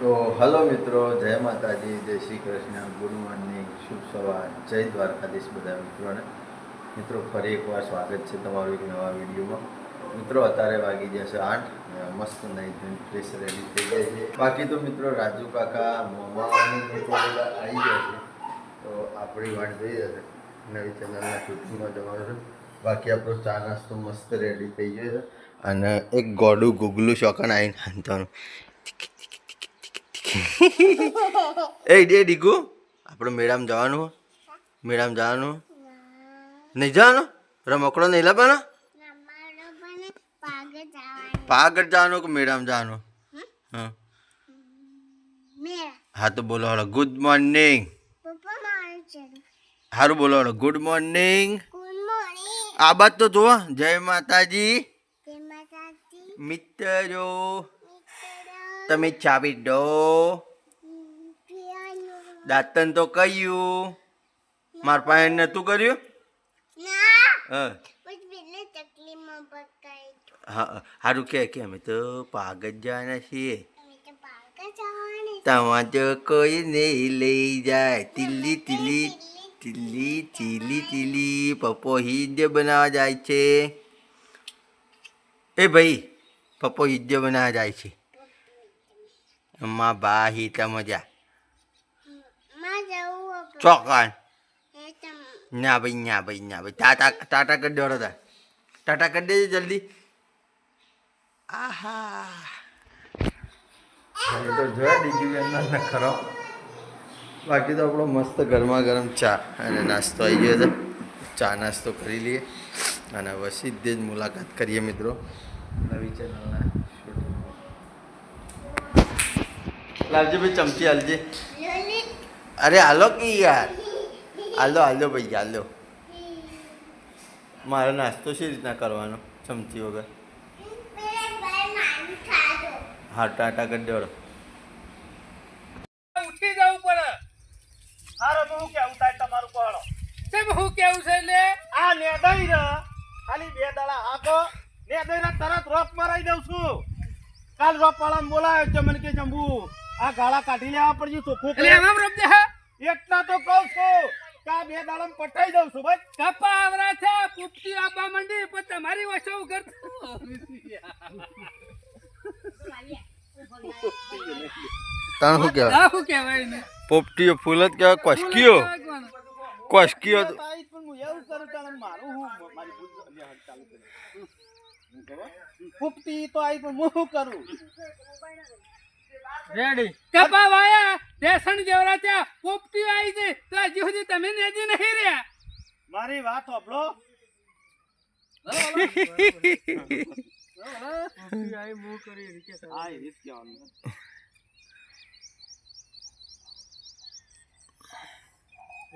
તો હલો મિત્રો, જય માતાજી, જય શ્રી કૃષ્ણ. ગુરુવારની શુભ સવાર. જય દ્વારકાધીશ બધા મિત્રોને. મિત્રો, ફરી એકવાર સ્વાગત છે તમારું એક નવા વિડીયોમાં. મિત્રો, અત્યારે વાગી જશે આઠ મસ્ત નહીં ધોઈને ફ્રેશ રેડી થઈ જાય છે. બાકી તો મિત્રો, રાજુ કાકા મોમાની આવી ગયા છે. તો આપણી વાટ થઈ જશે નવી ચેનલના શૂટિંગમાં જવાનું છે. બાકી આપણો ચા નાસ્તો મસ્ત રેડી થઈ ગયો છે. અને એક ગોડું ગુગલું શોખન આવીને ખાંતવાનું એ ડે ડીકુ આપણે મેળામાં જવાનું? મેળામાં જવાનું નહીં જવાનું? રમકડો નહીં લાવવાનો? પાગડ જવાનું કે મેળામાં જવાનું હા? હા તો બોલો હળો ગુડ મોર્નિંગ સારું બોલો હળો ગુડ મોર્નિંગ આ બાદ તો જુઓ. જય માતાજી. મિત્રો તમે ચાવી દો. દાંતન તો કહ્યું માર પાસે નતું કર્યું? હા. હા સારું કે કે અમે તો પાગત જવાના છીએ. તમા તો કોઈ નહીં લઈ જાય. તિલ્લી તિલ્લી તિલ્લી ચીલી ચીલી પપ્પો હિદ્ય બનાવવા જાય છે. એ ભાઈ પપ્પો હિદ્ય બનાવવા જાય છે. અમાર બા હિતા મજા ચોકન ના ભાઈ ના ભાઈ ના ભાઈ ટાટા ટાટા કરી દો તા ટાટા કરી દેજો જલ્દી આહા તો જોયા ડીજુ ખરો બાકી તો આપણો મસ્ત ગરમા ગરમ ચા અને નાસ્તો આવી ગયો છે ચા નાસ્તો કરી લઈએ અને હવે સીધે જ મુલાકાત કરીએ મિત્રો. નવી ચેનલના લાવજે ભાઈ ચમચી હાલજે. અરે હાલો કે યાર. હાલો હાલો ભાઈ હાલો. મારો નાસ્તો શી રીતના કરવાનો ચમચી વગર. હા ટાટા કરી દેવડો ઉઠી જવું પડે. હારો તો હું કેવું થાય તમારું પહાડો કેમ હું કેવું છે એટલે? આ નેદાઈ ર. ખાલી બે દાડા હાકો. નેદાઈ ર તરત રોપ મરાઈ દઉં છું. કાલ રોપ વાળાને બોલાવ્યો છે મને કે જંબુ આ ગાળા કાઢી લેવા પડશે ચોખ્ખું એટલે એમાં રમ દે હા? એટલા તો કહું છું કે બે દાડા પટાઈ દઉં છું ભાઈ કપા આવરા છે પુપટી આપવા માંડી પણ તમારી વસ્તુ કર તાણ શું કહેવાય? શું કહેવાય ને પોપટીઓ ફૂલ જ કહેવાય કોસકીઓ. કોસકીઓ તાઈ પણ હું એવું કરું તાણે મારું હું મારી ભૂલ લે, હાલ ચાલુ કરી. હું કહેવાય? ફૂફતી તો આઈ પણ હું શું કરું? રેડી કપા વાયા? દેસણ જેવરા ત્યાં પુપટી આવી છે. તો હજી સુધી તમે નેજી નહીં રહ્યા. મારી વાત હોભળો.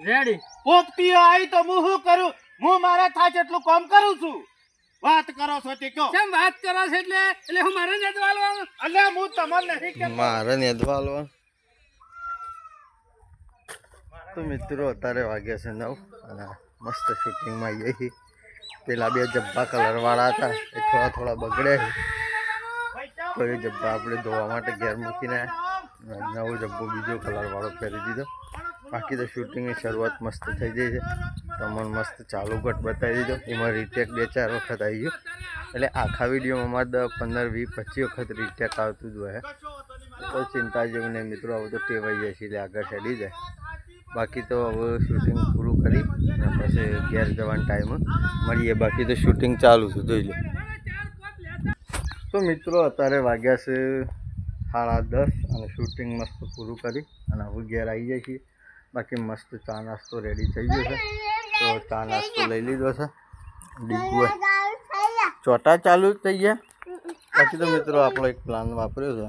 રેડી પોપટી આવી તો હું શું કરું? હું મારા થાય એટલું કામ કરું છું. વાત કરો છો તે કયો કેમ વાત કરો છો એટલે? એટલે હું મારે ને વાળવાનું અલ્યા હું તમને નહીં કે મારે નેદવાલો તો મિત્રો અત્યારે વાગ્યા છે નવ અને મસ્ત શૂટિંગમાં આવીએ છીએ પેલા બે જબ્બા કલરવાળા હતા. એ થોડા થોડા બગડે છે. તો એ જબ્બા આપણે ધોવા માટે ઘેર મૂકીને નવો જબ્બો બીજો કલરવાળો પહેરી દીધો. બાકી તો શૂટિંગની શરૂઆત મસ્ત થઈ જાય છે. તમને મસ્ત ચાલુ ઘટ બતાવી દીધો. એમાં રીટેક બે ચાર વખત આવી ગયો. એટલે આખા વિડીયોમાં અમારે દસ, પંદર, વીસ, પચીસ વખત રીટેક આવતું જ હોય. તો ચિંતા જેવું નહીં મિત્રો હવે તો ટેવાઈ જાય છે એટલે આગળ ચડી જાય. બાકી તો હવે શૂટિંગ પૂરું કરી અને પછી ઘેર જવાનો ટાઈમ મળીએ. બાકી તો શૂટિંગ ચાલુ છે, જોઈ લો. તો મિત્રો, અત્યારે વાગ્યા છે સાડા દસ અને શૂટિંગ મસ્ત પૂરું કરી અને હવે ઘેર આવી જાય છીએ. બાકી મસ્ત ચા નાસ્તો રેડી થઈ ગયો છે. તો ચા નાસ્તો લઈ લીધો છે. ડીપુએ ચોટા ચાલુ જ થઈ ગયા? પછી તો મિત્રો આપણો એક પ્લાન વાપર્યો છે.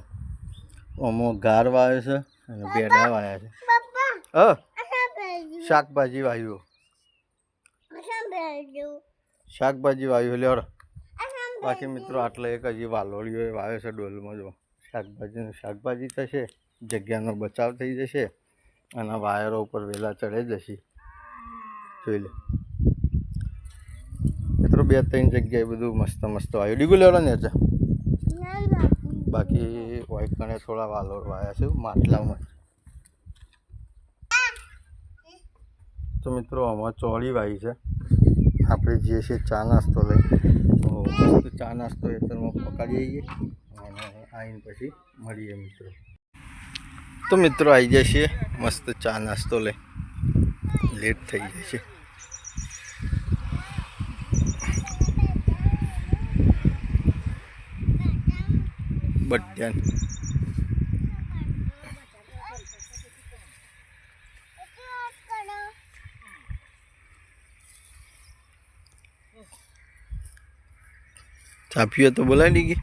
ઓમો ગાર વાવ્યો છે અને ભેડા વાવ્યા છે. હ શાકભાજી વાયુ. શાકભાજી વાયુ લેવડો બાકી મિત્રો આટલે એક હજી વાલોળીઓ વાવે છે ડોલમાં જો. શાકભાજીનું શાકભાજી થશે જગ્યાનો બચાવ થઈ જશે અને વાયરો ઉપર વહેલા ચડે જશે જોઈ લે. મિત્રો, બે ત્રણ જગ્યાએ બધું મસ્ત મસ્ત આવ્યું ડીગું લેવડો ને બાકી કણે થોડા વાલોર વાયા છે માટલામાં. તો મિત્રો, આમાં ચોળી વાઈ છે. આપણે જે છે ચા નાસ્તો લઈ. મસ્ત ચા નાસ્તો એતરમાં પકાડી જઈએ અને આવીને પછી મળીએ મિત્રો. તો મિત્રો આવી જશે મસ્ત ચા નાસ્તો લઈ. લેટ થઈ જાય છે. બટ્યાન ચા પીવો તો બોલાવી દીધી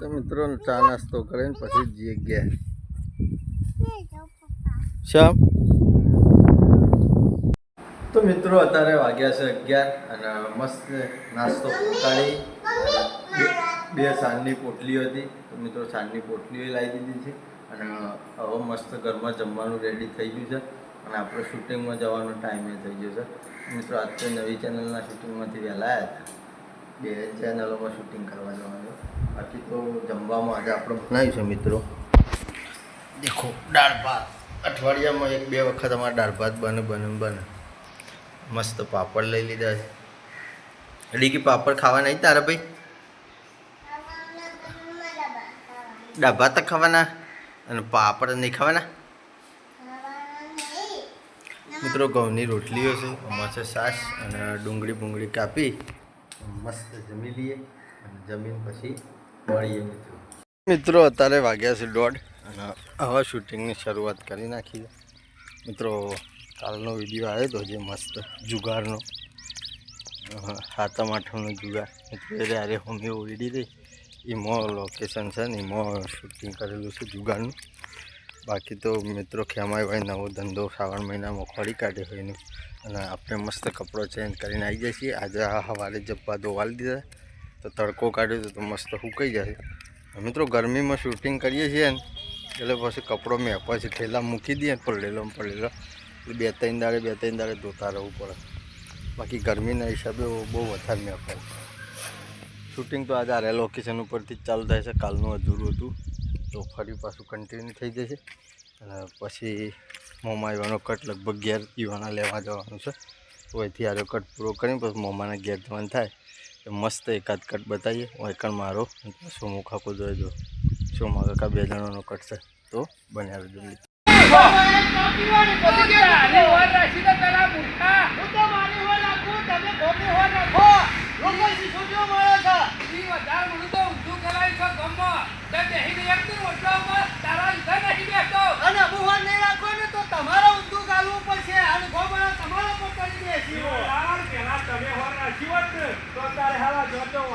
તો મિત્રો ચા નાસ્તો કરીને પછી જઈએ ગયા શ્યામ તો મિત્રો અત્યારે વાગ્યા છે અગિયાર અને મસ્ત નાસ્તો કાઢી બે- સાંજની પોટલીઓ હતી. તો મિત્રો સાંજની પોટલીઓ લાવી દીધી છે અને હવે મસ્ત ઘરમાં જમવાનું રેડી થઈ ગયું છે અને આપણે શૂટિંગમાં જવાનો ટાઈમે થઈ ગયો છે. મિત્રો આજ નવી ચેનલના શૂટિંગમાંથી વહેલા આવ્યા હતા. બે ચેનલોમાં શૂટિંગ કરવા જવાનું. બાકી તો જમવામાં આજે આપણે બનાવ્યું છે મિત્રો. દેખો દાળ ભાત. અઠવાડિયામાં એક બે વખત અમારે દાળ ભાત બને બને બને. મસ્ત પાપડ લઈ લીધા છે. ડીકી પાપડ ખાવા નહીં તારે ભાઈ? ભાત જ ખાવાના અને પાપડ નહીં ખાવાના? મિત્રો ઘઉંની રોટલીઓ છે છે છાશ અને ડુંગળી બુંગળી કાપી મસ્ત જમી લઈએ અને જમીન પછી મળીએ. મિત્રો મિત્રો અત્યારે વાગ્યા છે દોઢ. અને હવે શૂટિંગની શરૂઆત કરી નાખી મિત્રો કાલનો વીડિયો આવ્યો હતો જે મસ્ત જુગારનો. સાતમ આઠમનો જુગાર. મિત્રો અરે હોમી ઓળી રહી. એમાં લોકેશન છે ને એમાં શૂટિંગ કરેલું છે જુગારનું. બાકી તો મિત્રો ખેમાય ભાઈ નવો ધંધો શ્રાવણ મહિનામાં ખોડી કાઢ્યો હોય એનું અને આપણે મસ્ત કપડો ચેન્જ કરીને આવી જઈએ છીએ. આજે આ સવારે જબ્બા ધોવાલી દીધા તો તડકો કાઢ્યો તો મસ્ત સુકાઈ જશે. મિત્રો ગરમીમાં શૂટિંગ કરીએ છીએ ને, એટલે પછી કપડો મેં પછી થેલા મૂકી દઈએ પડેલો પડેલો. એટલે બે ત્રણ દાડે, બે ત્રણ દાડે ધોતા રહેવું પડે. બાકી ગરમીના હિસાબે બહુ વધારે મેં અપાય શૂટિંગ તો આજે આરે લોકેશન ઉપરથી જ ચાલુ થાય છે. કાલનું અધૂરું હતું. તો ફરી પાછું કન્ટિન્યુ થઈ જશે. અને પછી મોમા આવવાનો કટ લગભગ ઘેર પીવાના લેવા જવાનું છે. તો અહીંથી આરો કટ પૂરો કરીને પછી મોમાના ઘેર જવાનું થાય. મસ્ત એકાદ કટ બતાવીએ. વૈકણ મારો. સોમો ખાકો જોઈ દો સોમા કાકા બે જણાનો કટ છે? તો બન્યા રહેજો. પછી તારી વાર રાખી દે પેલા મૂર્ખા ઈ વધારે મને તો ઊંધું કરાય છે ગમમાં. તે બેહીને એક તું રોટલા ઉપર તારા લીધે નહીં બેસતો.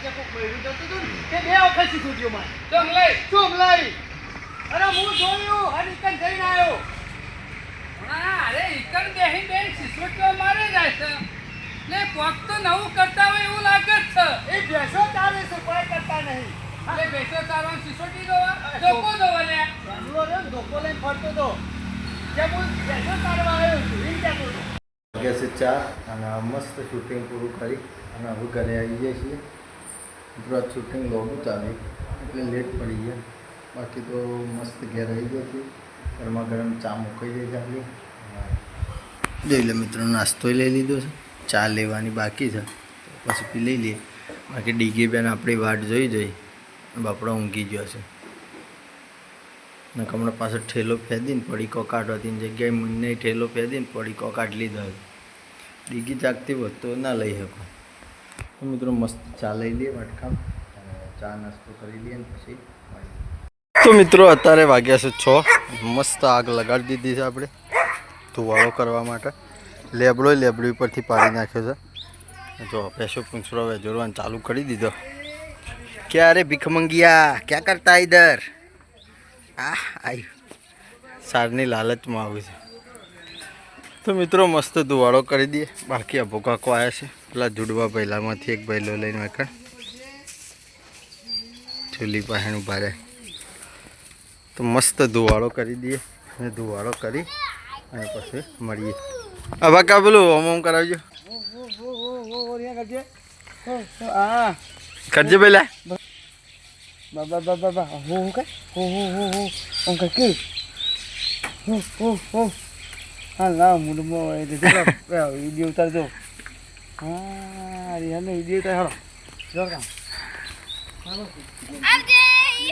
અને કોક બૈરું જતું હતું તે બે વખત સિક્યુરિટીઓ મારે ચમ લઈ. ચૂપ લઈ. અરે હું જોયું. અને ઇકન જઈને આવ્યો. અરે ઈકણ બેહીને બેહીને સિસોટીઓ મારે જાય છે. ને કોક તો નવું કરતા હોય એવું લાગે જ છે. એ ભેસો ચાલે છે કોઈ કરતા નહીં. અરે ભેસો તારવાનું સિસોટી જોવા? ધોકો લે. એમ ધોકો લઈને ફરતો તો. કે હું ભેંસો ચાલવા આવ્યો છું. ચા અને મસ્ત શૂટિંગ પૂરું કરી અને હવે ઘરે આવી જઈએ છીએ. આ શૂટિંગ લોબું ચાલ્યું એટલે લેટ પડી ગયા. બાકી તો મસ્ત ઘેર આવી ગયો છીએ ગરમા ગરમ ચા મૂકાઈ જાય છે જોઈ લે મિત્રો નાસ્તો લઈ લીધો છે. ચા લેવાની બાકી છે. પછી પી લઈ લઈએ. બાકી ડીગી બેન આપણી વાટ જોઈ જોઈ બાપડો ઊંઘી ગયો છે. ને હમણાં પાછો ઠેલો ફેદીને પડી કોકાટ હતી. જગ્યાએ મુન્ને ઠેલો ફેદીને પડી કોકાટ લીધો હતો. ડીગી જાગતી હોત ના લઈ શકો. તો મિત્રો મસ્ત ચા લઈ લઈએ વાટકામ અને ચા નાસ્તો કરી લઈએ પછી તો મિત્રો અત્યારે વાગ્યા છે છ. મસ્ત આગ લગાડી દીધી છે આપણે ધુવાળો કરવા માટે. લેબડો લેબડી ઉપરથી પાડી નાખ્યો છે. જો પેશો પૂંછડો વેજોરવાનું ચાલુ કરી દીધો. ક્યારે ભીખ મંગિયા? ક્યાં કરતા ઇધર આ આઈ. સારની લાલચમાં આવ્યું છે. તો મિત્રો મસ્ત ધુવાળો કરી દઈએ. બાકી અભો કાકો આવ્યા છે. પેલા જુડવા પહેલામાંથી એક પહેલો લઈને આગળ ચૂલી પાસે રહે. તો મસ્ત ધુવાળો કરી દઈએ અને ધુવાળો કરી અને પછી મળીએ. હવે કા પેલું ઓમ હોમ કરાવજો. કરજો પેલા બાબા બાબા બાબા હો હો હો હો હો હો ઓમ કે હો હો હો હા ના મુડમો એ દે વિડિયો ઉતાર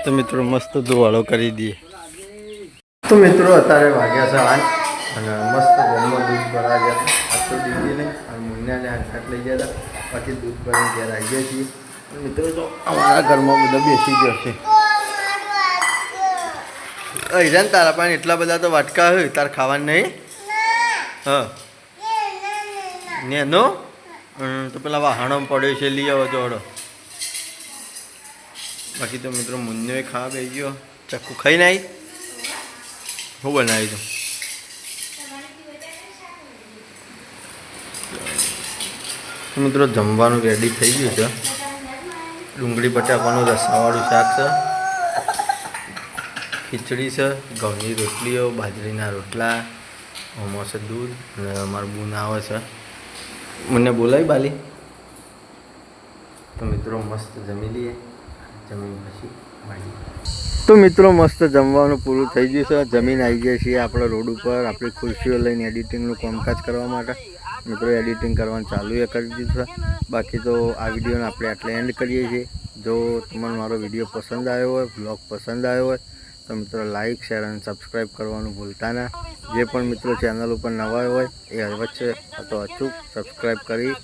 તો મિત્રો મસ્ત ધુવાળો કરી દઈએ. તો મિત્રો અત્યારે વાગ્યા છે આઠ અને મસ્ત ગમમાં દૂધ ભરા ગયા. આટલો નહીં અને મુન્યાને હાથ લઈ ગયા હતા. બાકી દૂધ ભરીને ઘેર આવી ગયા છીએ મિત્રો તો અમારા ઘરમાં બધા બેસી ગયો છે. અહીરાન તારા પાસે એટલા બધા તો વાટકા હોય તાર ખાવાનું નહીં? હા. નેનો? તો પેલા વાહણો પડ્યો છે, લઈ આવો જોડો બાકી તો મિત્રો મુન્નોય ખાવા બે ગયો. ચક્કુ ખાઈ નાઈ હું બનાવી દઉં? મિત્રો જમવાનું રેડી થઈ ગયું છે. ડુંગળી બટાકાનું રસાવાળું શાક છે. ખીચડી છે, ઘઉંની રોટલીઓ, બાજરીના રોટલા હોમો છે, દૂધ, અને અમારું બૂન આવે છે. મને બોલાવી બાલી. તો મિત્રો મસ્ત જમી લઈએ. જમી પછી તો મિત્રો મસ્ત જમવાનું પૂરું થઈ ગયું છે. જમીન આવી ગઈ છીએ આપણે રોડ ઉપર. આપણી ખુરશીઓ લઈને એડિટિંગનું કામકાજ કરવા માટે. મિત્રો એડિટિંગ કરવાનું ચાલુ એ કરી દીધું છે. બાકી તો આ વિડીયોને આપણે આટલે એન્ડ કરીએ છીએ. જો તમને મારો વીડિયો પસંદ આવ્યો હોય બ્લોગ પસંદ આવ્યો હોય તો મિત્રો લાઇક શેર અને સબસ્ક્રાઈબ કરવાનું ભૂલતા ના. જે પણ મિત્રો ચેનલ ઉપર નવા હોય, એ અવશ્ય તો અચૂક સબસ્ક્રાઈબ કરી.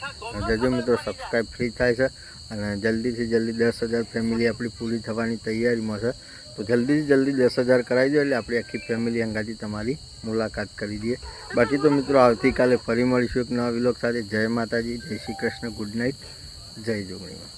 જજો મિત્રો સબસ્ક્રાઈબ ફ્રી થાય છે, અને જલ્દીથી જલ્દી દસ હજાર ફેમિલી આપણી પૂરી થવાની તૈયારીમાં છે, તો જલ્દીથી જલ્દી દસ હજાર કરાવી દો, એટલે આપણી આખી ફેમિલી અંગાથી તમારી મુલાકાત કરી દઈએ. બાકી તો મિત્રો આવતીકાલે ફરી મળીશું એક નવા વિલોક સાથે. જય માતાજી, જય શ્રી કૃષ્ણ ગુડ નાઇટ જય જોગણીમાં.